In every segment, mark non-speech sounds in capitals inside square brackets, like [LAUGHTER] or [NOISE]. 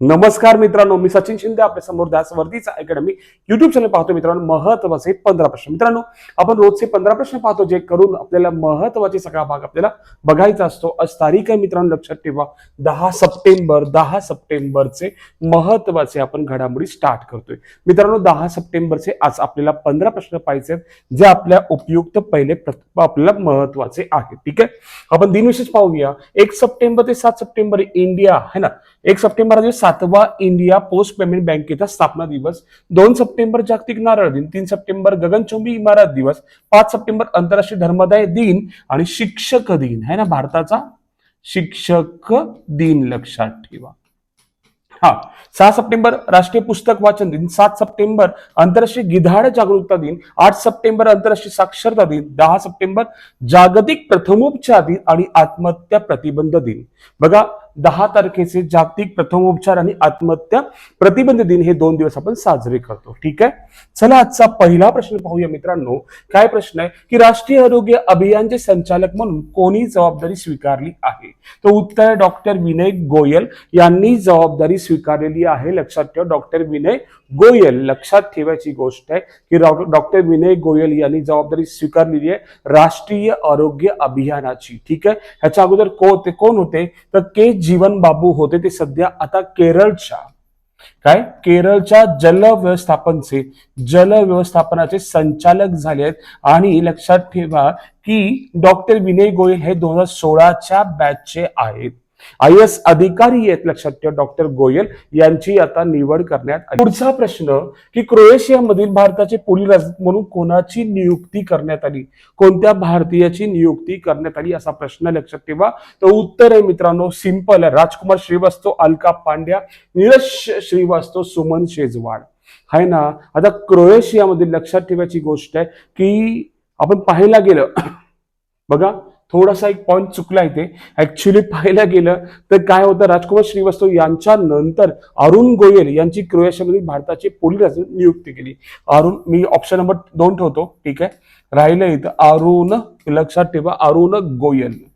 नमस्कार मित्रांनो मी सचिन शिंदे आपल्यासमोर दासवर्दीचा अकॅडमी युट्यूब चॅनल पाहतो मित्रांनो महत्त्वाचे पंधरा प्रश्न. मित्रांनो आपण रोजचे पंधरा प्रश्न पाहतो जे करून आपल्याला महत्त्वाचे सगळा भाग आपल्याला बघायचा असतो. आज तारीख आहे मित्रांनो लक्षात ठेवा. दहा सप्टेंबर दहा सप्टेंबरचे महत्त्वाचे आपण घडामोडी स्टार्ट करतोय. मित्रांनो दहा सप्टेंबरचे आज आपल्याला पंधरा प्रश्न पाहिजे आहेत जे आपल्या उपयुक्त पहिले आपल्याला महत्त्वाचे आहेत. ठीक आहे? आपण दिनविशेष पाहूया. एक सप्टेंबर ते सात सप्टेंबर इंडिया है ना? एक सप्टेंबर म्हणजे सात सातवा इंडिया पोस्ट पेमेंट बँकेचा स्थापना दिवस. दोन सप्टेंबर जागतिक नारळ दिन तीन सप्टेंबर गगनचुंबी इमारत दिवस पाच सप्टेंबर आंतरराष्ट्रीय धर्मदाय दिन आणि शिक्षक दिन. है ना भारताचा? शिक्षक दिन लक्षात ठेवा. हा सहा सप्टेंबर राष्ट्रीय पुस्तक वाचन दिन सात सप्टेंबर आंतरराष्ट्रीय गिधाड जागरूकता दिन आठ सप्टेंबर आंतरराष्ट्रीय साक्षरता दिन दहा सप्टेंबर जागतिक प्रथमोपचार दिन आणि आत्महत्या प्रतिबंध दिन. बघा दहा तारखेचे जागतिक प्रथमोपचार आणि आत्महत्या प्रतिबंध दिन हे दोन दिवस आपण साजरे करतो. ठीक आहे? चला आजचा पहिला प्रश्न पाहूया मित्रांनो. काय प्रश्न आहे? की राष्ट्रीय आरोग्य अभियानचे संचालक म्हणून कोणी जबाबदारी स्वीकारली आहे? तर उत्तर डॉक्टर विनय गोयल यांनी जबाबदारी स्वीकारलेली आहे. लक्षात ठेवा डॉक्टर विनय गोयल. लक्षात ठेवायची गोष्ट आहे की डॉक्टर विनय गोयल यांनी जबाबदारी स्वीकारलेली आहे राष्ट्रीय आरोग्य अभियानाची. ठीक आहे? ह्याच्या अगोदर को होते कोण होते? तर के जीवन बाबू होते ते सध्या आता केरळच्या. काय? केरळच्या जल व्यवस्थापनचे जल व्यवस्थापनाचे संचालक झाले आहेत. आणि लक्षात ठेवा की डॉक्टर विनय गोयल हे दोन हजार सोळाच्या बॅचचे आहेत. आय एस अधिकारी आहेत लक्षात ठेवा डॉक्टर गोयल यांची आता निवड करण्यात आली. पुढचा प्रश्न की क्रोएशियामधील भारताचे पोलीस म्हणून कोणाची नियुक्ती करण्यात आली? कोणत्या भारतीयाची नियुक्ती करण्यात आली? असा प्रश्न लक्षात ठेवा. तर उत्तर आहे मित्रांनो सिंपल आहे. राजकुमार श्रीवास्तव अलका पांड्या नीरज श्रीवास्तव सुमन शेजवाड. आहे ना? आता क्रोएशियामध्ये लक्षात ठेवायची गोष्ट आहे की आपण पाहायला गेलं [COUGHS] बघा थोडासा एक पॉईंट चुकला इथे ऍक्च्युली पाहायला गेलं तर काय होतं राजकुमार श्रीवास्तव यांच्या नंतर अरुण गोयल यांची क्रोएशियामध्ये भारताचे पोलीस नियुक्ती केली. अरुण मी ऑप्शन नंबर दोन ठेवतो. ठीक आहे? राहिलं इथं अरुण लक्षात ठेवा अरुण गोयल.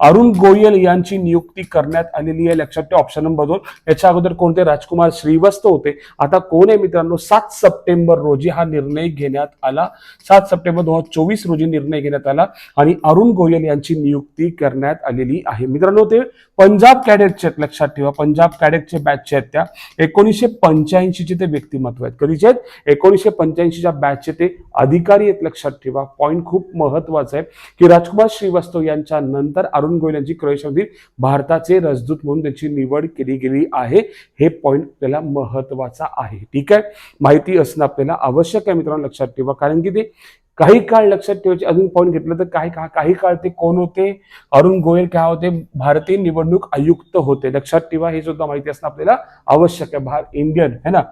अरुण गोयल यांची नियुक्ती करण्यात आलेली आहे. लक्षात ठेवा ऑप्शन नंबर दोन. याच्या अगोदर कोणते राजकुमार श्रीवास्तव होते? आता कोण आहे मित्रांनो? सात सप्टेंबर रोजी हा निर्णय घेण्यात आला. सात सप्टेंबर दोन हजार चोवीस रोजी निर्णय घेण्यात आला आणि अरुण गोयल यांची नियुक्ती करण्यात आलेली आहे. मित्रांनो ते पंजाब कॅडेटचे आहेत. लक्षात ठेवा पंजाब कॅडेटचे बॅचचे आहेत त्या. एकोणीसशे पंच्याऐंशीचे ते व्यक्तिमत्व आहेत. कधीचे आहेत? एकोणीसशे पंच्याऐंशीच्या बॅचचे ते अधिकारी आहेत. लक्षात ठेवा पॉईंट खूप महत्त्वाचा आहे. की राजकुमार श्रीवास्तव यांच्या नंतर अरुण गोयल यांची क्रोएशियामधील भारताचे राजदूत म्हणून त्यांची निवड केली गेली आहे. हे पॉईंट आपल्याला महत्त्वाचा आहे. ठीक आहे? माहिती असणं आपल्याला आवश्यक आहे मित्रांनो लक्षात ठेवा. कारण की ते काही काळ लक्षात ठेवायचे. अजून पॉईंट घेतलं तर काही का काही काळ ते कोण होते? अरुण गोयल काय होते? भारतीय निवडणूक आयुक्त होते. लक्षात ठेवा हे सुद्धा माहिती असणं आपल्याला आवश्यक आहे. भार इंडियन है ना?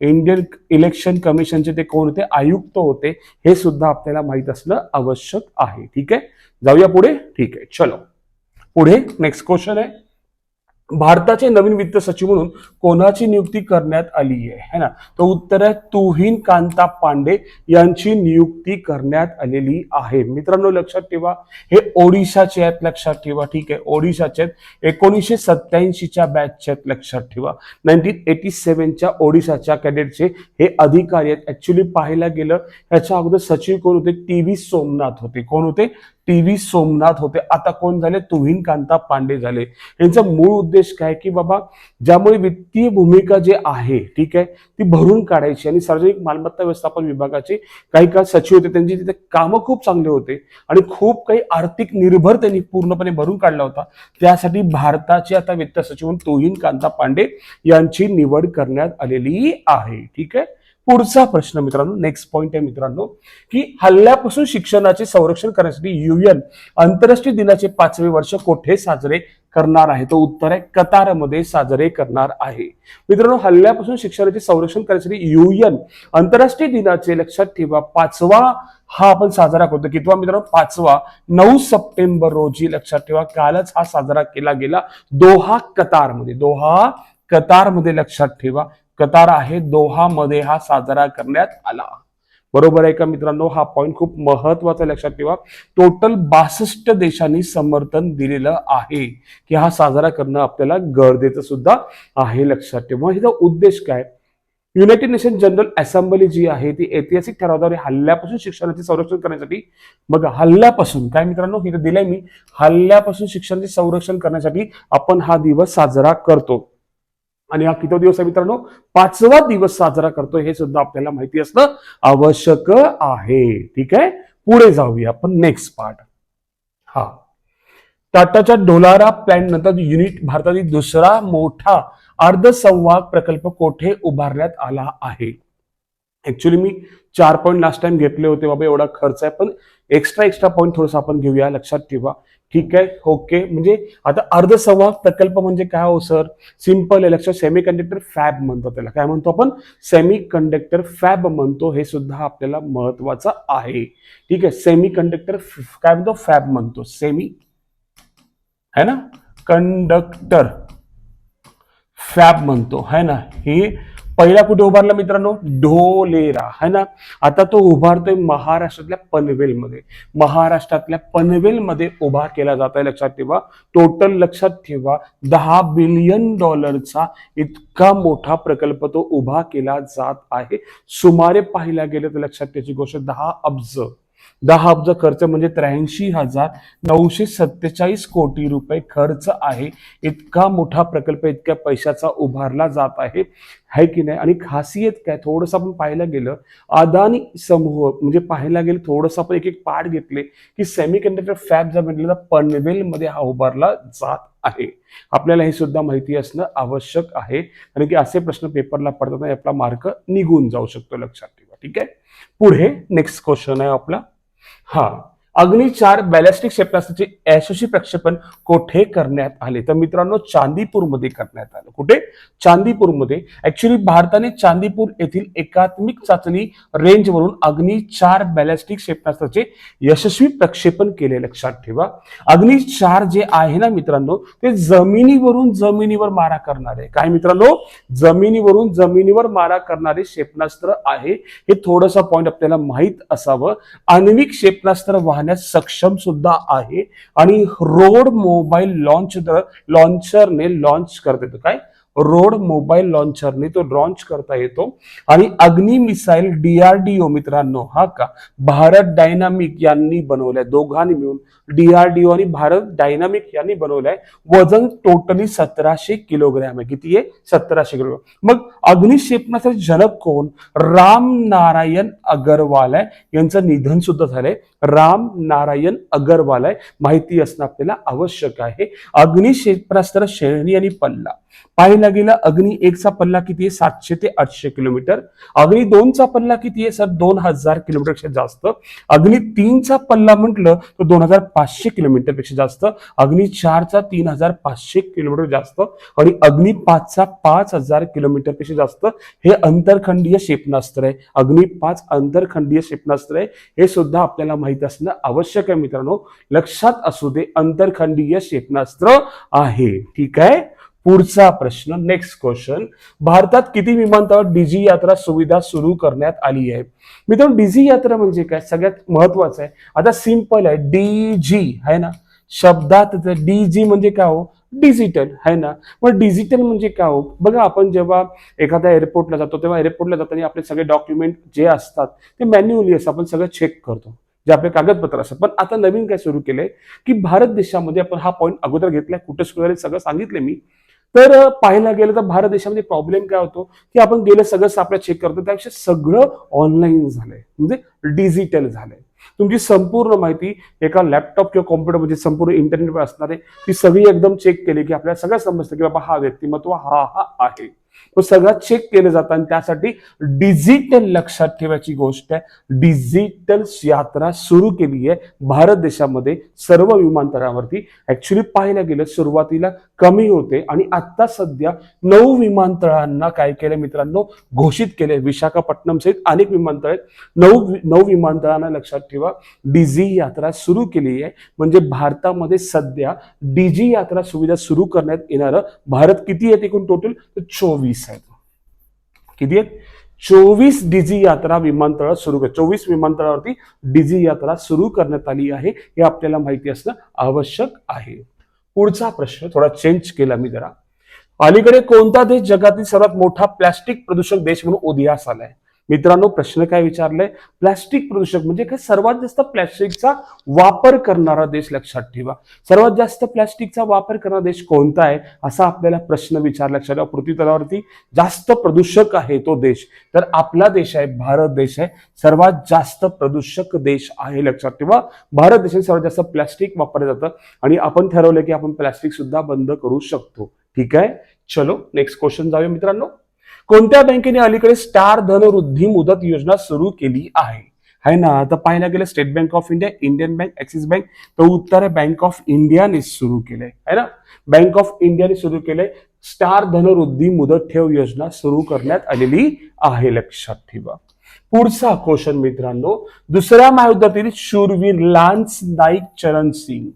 इंडियन इलेक्शन कमिशनचे ते कोण होते? आयुक्त होते. हे सुद्धा आपल्याला माहीत असणं आवश्यक आहे. ठीक आहे? जाऊया पुढे. ठीक आहे चलो. पुढे नेक्स्ट क्वेश्चन आहे. भारताचे नवीन वित्त सचिव म्हणून कोणाची नियुक्ती करण्यात आली आहे? है ना? तर उत्तर आहे तुहीन कांता पांडे यांची नियुक्ती करण्यात आलेली आहे. मित्रांनो लक्षात ठेवा हे ओडिशाचे आहेत लक्षात ठेवा. ठीक आहे ओडिशाचे आहेत. एकोणीसशे सत्याऐंशीच्या बॅचचे आहेत लक्षात ठेवा. नाईन्टीन एटी सेव्हनच्या ओडिशाच्या कॅडेटचे हे अधिकारी आहेत. ऍक्च्युली पाहायला गेलं ह्याच्या अगोदर सचिव कोण होते? टी व्ही सोमनाथ होते. कोण होते? टी व्ही सोमनाथ होते. आता कोण झाले? तुहीन कांता पांडे झाले. यांचा मूळ उद्देश काय की बाबा ज्यामुळे वित्तीय भूमिका जे आहे ठीक आहे ती भरून काढायची आणि सार्वजनिक मालमत्ता व्यवस्थापन विभागाचे काही काळ सचिव होते. त्यांची तिथे कामं खूप चांगले होते आणि खूप काही आर्थिक निर्भर त्यांनी पूर्णपणे भरून काढला होता. त्यासाठी भारताचे आता वित्त सचिव म्हणून तुहीन कांता पांडे यांची निवड करण्यात आलेली आहे ठीक आहे. पुढचा प्रश्न मित्रांनो नेक्स्ट पॉइंट आहे मित्रांनो की हल्ल्यापासून शिक्षणाचे संरक्षण करण्यासाठी युएन आंतरराष्ट्रीय दिनाचे पाचवे वर्ष कोठे साजरे करणार आहे? तो उत्तर आहे कतारमध्ये साजरे करणार आहे. मित्रांनो हल्ल्यापासून शिक्षणाचे संरक्षण करण्यासाठी युएन आंतरराष्ट्रीय दिनाचे लक्षात ठेवा पाचवा हा आपण साजरा करतो. कितवा मित्रांनो? पाचवा नऊ सप्टेंबर रोजी लक्षात ठेवा कालच हा साजरा केला गेला. दोहा कतारमध्ये दोहा कतारमध्ये लक्षात ठेवा. कतार आहे. दोहामध्ये हा साजरा करण्यात आला. बरोबर आहे का मित्रांनो? हा पॉईंट खूप महत्त्वाचा लक्षात ठेवा. टोटल बासष्ट देशांनी समर्थन दिलेलं आहे की हा साजरा करणं आपल्याला गरजेचं सुद्धा आहे लक्षात ठेवा. ह्याचा उद्देश काय? युनायटेड नेशन जनरल असेंब्ली जी आहे ती ऐतिहासिक ठरावाद्वारे हल्ल्यापासून शिक्षणाचे संरक्षण करण्यासाठी बघा हल्ल्यापासून. काय मित्रांनो? हे दिलंय मी. हल्ल्यापासून शिक्षणाचे संरक्षण करण्यासाठी आपण हा दिवस साजरा करतो. आणि हा किती दिवस आहे मित्रांनो? पाचवा दिवस साजरा करतोय हे सुद्धा आपल्याला माहिती असणं आवश्यक आहे. ठीक आहे? पुढे जाऊया आपण नेक्स्ट पार्ट हा. टाटाच्या डोलारा प्लॅन नंतर युनिट भारतातील दुसरा मोठा अर्धसंवाहक प्रकल्प कोठे उभारण्यात आला आहे? ॲक्च्युली मी चार पॉईंट लास्ट टाइम घेतले होते बाबा एवढा खर्च आहे. पण एक्स्ट्रा एक्स्ट्रा पॉईंट थोडंसं आपण घेऊया लक्षात ठेवा. ठीक आहे? ओके म्हणजे आता अर्धसंवाहक प्रकल्प म्हणजे काय हो सर सिंपल आहे लक्षात सेमी कंडक्टर फॅब म्हणतो त्याला. काय म्हणतो आपण? सेमी कंडक्टर फॅब म्हणतो. हे सुद्धा आपल्याला महत्वाचं आहे. ठीक आहे? सेमी कंडक्टर काय म्हणतो? फॅब म्हणतो. सेमी है ना? कंडक्टर फॅब म्हणतो. है ना? हे पहिला कुठे उभारला मित्रांनो? ढोलेरा है ना? आता तो उभारतोय महाराष्ट्रातल्या पनवेलमध्ये. महाराष्ट्रातल्या पनवेलमध्ये उभा केला जात आहे लक्षात ठेवा. टोटल लक्षात ठेवा दहा बिलियन डॉलरचा इतका मोठा प्रकल्प तो उभा केला जात आहे. सुमारे पाहिला गेलं तर लक्षात त्याची गोष्ट दहा अब्ज. दहा अब्ज खर्च म्हणजे त्र्याऐंशी हजार नऊशे सत्तेचाळीस कोटी रुपये खर्च आहे. इतका मोठा प्रकल्प इतक्या पैशाचा उभारला जात आहे. है की नाही? आणि खासियत काय? थोडंसं आपण पाहायला गेलं अदानी समूह म्हणजे पाहायला गेलं थोडंसं आपण एक एक पाठ घेतले की सेमी कंडक्टर फॅब जर म्हटलं तर पनवेलमध्ये हा उभारला जात आहे. आपल्याला हे सुद्धा माहिती असणं आवश्यक आहे. कारण की असे प्रश्न पेपरला पडतात आपला मार्क निघून जाऊ शकतो लक्षात ठेवा. ठीक आहे? पुढे नेक्स्ट क्वेश्चन आहे आपला. हा अग्नि चार बॅलिस्टिक क्षेपणास्त्राचे यशस्वी प्रक्षेपण कोठे करण्यात आले? तर मित्रांनो चांदीपूरमध्ये करण्यात आलं. कुठे? चांदीपूरमध्ये. ऍक्च्युली भारताने चांदीपूर येथील एकात्मिक चाचणी रेंजवरून अग्नि चार बॅलिस्टिक क्षेपणास्त्राचे यशस्वी प्रक्षेपण केले. लक्षात ठेवा. अग्नि चार जे आहे ना मित्रांनो ते जमिनीवरून जमिनीवर मारा करणारे. काय मित्रांनो? जमिनीवरून जमिनीवर मारा करणारे क्षेपणास्त्र आहे. हे थोडंसं पॉईंट आपल्याला माहीत असावं. आण्विक क्षेपणास्त्र वाहन वाहण्यास सक्षम सुद्धा आहे. आणि रोड मोबाईल लॉन्च लॉन्चरने लॉन्च करता. येतो काय? रोड मोबाईल लॉन्चरने तो लॉन्च करता येतो. आणि अग्नि मिसाईल डीआरडीओ मित्रांनो हा का? भारत डायनामिक यांनी बनवलाय. दोघांनी मिळून डीआरडीओ आणि भारत डायनामिक यांनी बनवलाय. वजन टोटली सतराशे किलोग्रॅम आहे. किती आहे? सतराशे किलोग्रॅम. मग अग्निक्षेपणाचा जनक कोण? राम नारायण अगरवाल आहे. यांचं निधन सुद्धा झालंय. राम नारायण अगरवाल आहे. माहिती असणं आपल्याला आवश्यक आहे. अग्नि क्षेपणास्त्र श्रेणी आणि पल्ला. पाहायला गेलं अग्नि एकचा पल्ला किती आहे? सातशे ते आठशे किलोमीटर. अग्नि दोनचा पल्ला किती आहे? सर दोन हजार किलोमीटरपेक्षा जास्त. अग्नि तीनचा पल्ला म्हटलं तर दोन हजार पाचशे किलोमीटरपेक्षा जास्त. अग्नि चारचा तीन हजार पाचशे किलोमीटर जास्त. आणि अग्नि पाचचा पाच हजार किलोमीटरपेक्षा जास्त. हे अंतरखंडीय क्षेपणास्त्र आहे. अग्नि पाच अंतरखंडीय क्षेपणास्त्र आहे. हे सुद्धा आपल्याला माहीत असणं आवश्यक आहे मित्रांनो. लक्षात असू दे अंतरखंडीय क्षेपणास्त्र आहे. ठीक आहे? पुढचा प्रश्न नेक्स्ट क्वेश्चन भारतात किती विमानतळ डीजी यात्रा सुविधा सुरू करण्यात आली आहे? मित्रांनो डीजी यात्रा म्हणजे काय? सगळ्यात महत्वाचं आहे. आता सिंपल आहे. डीजी आहे ना? शब्दात डीजी म्हणजे काय हो? डिजिटल आहे ना? मग डिजिटल म्हणजे काय हो? बघा आपण जेव्हा एखाद्या एअरपोर्टला जातो तेव्हा एअरपोर्टला जाताना आपले सगळे डॉक्युमेंट जे असतात ते मॅन्युअली असतात आपण सगळं चेक करतो. जे आपले कागदपत्र असतात. पण आता नवीन काय सुरू केलंय? की भारत देशामध्ये आपण हा पॉईंट अगोदर घेतलाय. कुठे सुरू झाले सगळं सांगितलं मी. तर पाहायला गेलं तर भारत देशामध्ये प्रॉब्लेम काय होतो? की आपण गेलं सगळं सापड्या चेक करतो. त्यापेक्षा सगळं ऑनलाईन झालंय. म्हणजे डिजिटल झालंय. तुमची संपूर्ण माहिती एका लॅपटॉप किंवा कॉम्प्युटर म्हणजे संपूर्ण इंटरनेटवर असणार आहे. ती सगळी एकदम चेक केली की आपल्याला सगळं समजतं की बाबा हा व्यक्तिमत्व हा हा आहे. तो सगळा चेक केलं जातं आणि त्यासाठी डिजिटल लक्षात ठेवायची गोष्ट आहे. डिजिटल यात्रा सुरू केली आहे. भारत देशामध्ये सर्व विमानतळावरती. ऍक्च्युली पाहायला गेलं सुरुवातीला कमी होते आणि आता सध्या नऊ विमानतळांना काय केलं मित्रांनो? घोषित केले विशाखापट्टणम सहित अनेक विमानतळ आहेत. नऊ नऊ विमानतळांना लक्षात ठेवा. डिझी यात्रा सुरू केली आहे. म्हणजे भारतामध्ये सध्या डीजी यात्रा सुविधा सुरू करण्यात येणारं भारत किती आहेत एकूण टोटल चोवीस. आहेत. किती आहेत? चोवीस डीजी यात्रा विमानतळ सुरू कर चोवीस विमानतळावरती डीजी यात्रा सुरू करण्यात आली आहे. हे आपल्याला माहिती असणं आवश्यक आहे. पुढचा प्रश्न थोडा चेंज केला मी जरा. अलीकडे कोणता देश जगातील सर्वात मोठा प्लॅस्टिक प्रदूषक देश म्हणून उदयास आलाय? मित्रांनो प्रश्न काय विचारलाय? प्लॅस्टिक प्रदूषक म्हणजे काय? सर्वात जास्त प्लॅस्टिकचा वापर करणारा देश लक्षात ठेवा. सर्वात जास्त प्लॅस्टिकचा वापर करणारा देश कोणता आहे? असा आपल्याला प्रश्न विचार लक्षात ठेवा. पृथ्वीतलावरती जास्त प्रदूषक आहे तो देश. तर आपला देश आहे भारत देश आहे. सर्वात जास्त प्रदूषक देश आहे लक्षात ठेवा. भारत देशात सर्वात जास्त प्लॅस्टिक वापरलं जातं. आणि आपण ठरवलं की आपण प्लॅस्टिक सुद्धा बंद करू शकतो. ठीक आहे? चलो नेक्स्ट क्वेश्चन जाऊया मित्रांनो. कोणत्या बँकेने अलीकडे स्टार धनवृद्धी मुदत योजना सुरू केली आहे? आहे ना? आता पाहायला गेलं State Bank of India Indian bank Axis bank तर उत्तर आहे बँक ऑफ इंडियाने सुरू केलंय आहे ना? बँक ऑफ इंडियाने सुरू केलंय स्टार धनवृद्धी मुदत ठेव योजना सुरू करण्यात आलेली आहे लक्षात ठेवा. पुढचा क्वेश्चन मित्रांनो दुसऱ्या महायुद्धातील शूरवीर लान्स नाईक चरण सिंग.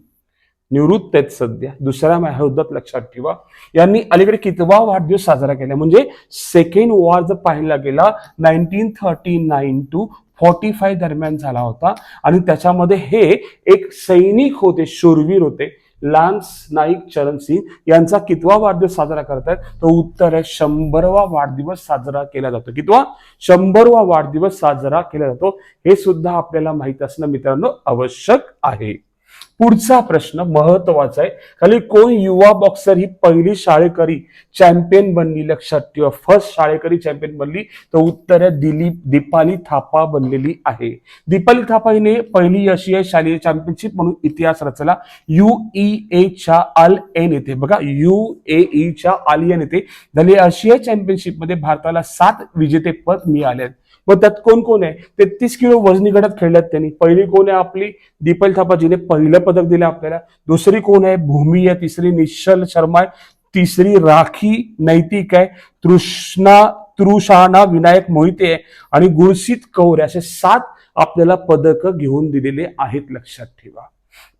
निवृत्त आहेत सध्या. दुसऱ्या महायुद्धात लक्षात ठेवा. यांनी अलीकडे कितवा वाढदिवस साजरा केला? म्हणजे सेकंड वॉर जर पाहिला गेला nineteen thirty nine to forty five दरम्यान झाला होता. आणि त्याच्यामध्ये हे एक सैनिक होते शूरवीर होते लान्स नाईक चरण सिंग यांचा कितवा वाढदिवस साजरा करतायत? तो उत्तर आहे शंभरवा वाढदिवस साजरा केला जातो. कितवा? शंभरवा वाढदिवस साजरा केला जातो. हे सुद्धा आपल्याला माहीत असणं मित्रांनो आवश्यक आहे. पुढचा प्रश्न महत्त्वाचा आहे. खाली कोण युवा बॉक्सर ही पहिली शाळेकरी चॅम्पियन बनली? लक्षात ठेवा. फर्स्ट शाळेकरी चॅम्पियन बनली तर उत्तर आहे दिलीप दीपाली थापा बनलेली आहे. दीपाली थापा हिने पहिली आशियाई शालेय चॅम्पियनशिप म्हणून इतिहास रचला. युई च्या आल एन येथे. बघा युएई च्या आल एन येथे. झाली आशियाई चॅम्पियनशिपमध्ये भारताला सात विजेतेपद मिळाले आहेत. मग त्यात कोण कोण आहे? तेहतीस किलो वजनी गटात खेळल्यात त्यांनी. पहिली कोण आहे आपली? दीपल थापा जिने पहिलं पदक दिलं आपल्याला. दुसरी कोण आहे? भूमी आहे. तिसरी निश्चल शर्मा आहे. तिसरी राखी नैतिक आहे. तृष्णा तृषाणा विनायक मोहिते आहे. आणि गुळसित कौर असे सात आपल्याला पदक घेऊन दिलेले आहेत. लक्षात ठेवा.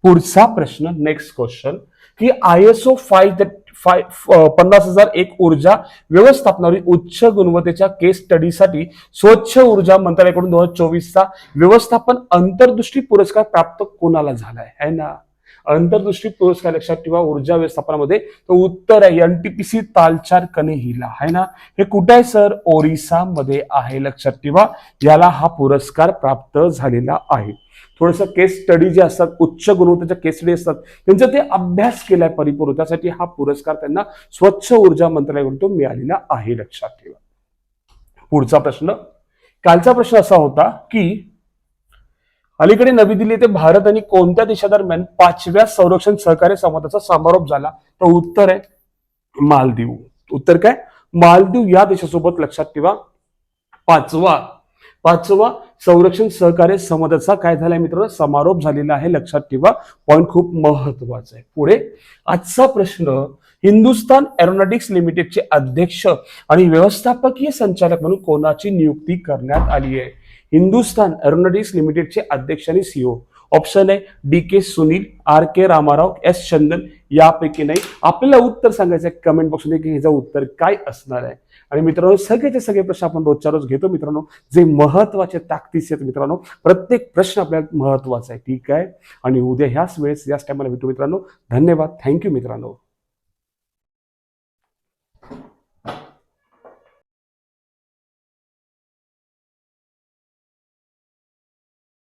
पुढचा प्रश्न नेक्स्ट क्वेश्चन की I S O five five पन्नास हजार एक ऊर्जा व्यवस्थापनावरील उच्च गुणवत्तेच्या केस स्टडीसाठी स्वच्छ ऊर्जा मंत्रालयाकडून दोन हजार चोवीसचा व्यवस्थापन अंतर्दृष्टी पुरस्कार प्राप्त कोणाला झालाय? है ना? अंतर्दृष्टी पुरस्कार लक्षात ठेवा ऊर्जा व्यवस्थापनामध्ये. तो उत्तर आहे एनटीपीसी तालचार कनेहिला आहे ना? हे कुठे आहे सर? ओरिसा मध्ये आहे लक्षात ठेवा. याला हा पुरस्कार प्राप्त झालेला आहे. थोडस केस स्टडी जे असतात उच्च गुणवत्तेच्या केस स्टडी असतात त्यांचा ते अभ्यास केलाय परिपूर्ण. त्यासाठी हा पुरस्कार त्यांना स्वच्छ ऊर्जा मंत्रालयाकडून तो मिळालेला आहे लक्षात ठेवा. पुढचा प्रश्न. कालचा प्रश्न असा होता की अलीकडे नवी दिल्ली येथे भारत आणि कोणत्या देशादरम्यान पाचव्या संरक्षण सहकार्य संवादाचा समारोप झाला? तर उत्तर आहे मालदीव. उत्तर काय? मालदीव या देशासोबत लक्षात ठेवा. पाचवा पाचवा संरक्षण सहकार्य संवादाचा काय झालाय मित्रांनो? समारोप झालेला आहे लक्षात ठेवा. पॉईंट खूप महत्त्वाचा आहे. पुढे आजचा प्रश्न हिंदुस्तान एरोनॉटिक्स लिमिटेडचे अध्यक्ष आणि व्यवस्थापकीय संचालक म्हणून कोणाची नियुक्ती करण्यात आली आहे? हिंदुस्थान एरोनॉटिक्स लिमिटेडचे अध्यक्ष आणि सीओ ऑप्शन आहे D K Sunil R K Ramarao S Chandan. यापैकी नाही. आपल्याला उत्तर सांगायचं आहे. कमेंट बॉक्समध्ये की ह्याचं उत्तर काय असणार आहे. आणि मित्रांनो सगळेचे सगळे प्रश्न आपण रोजच्या रोज घेतो मित्रांनो. जे महत्त्वाचे ताकदीचे आहेत मित्रांनो प्रत्येक प्रश्न आपल्याला महत्त्वाचा आहे. ठीक आहे? आणि उद्या ह्याच वेळेस याच टायमाला भेटू मित्रांनो. धन्यवाद. थँक्यू मित्रांनो.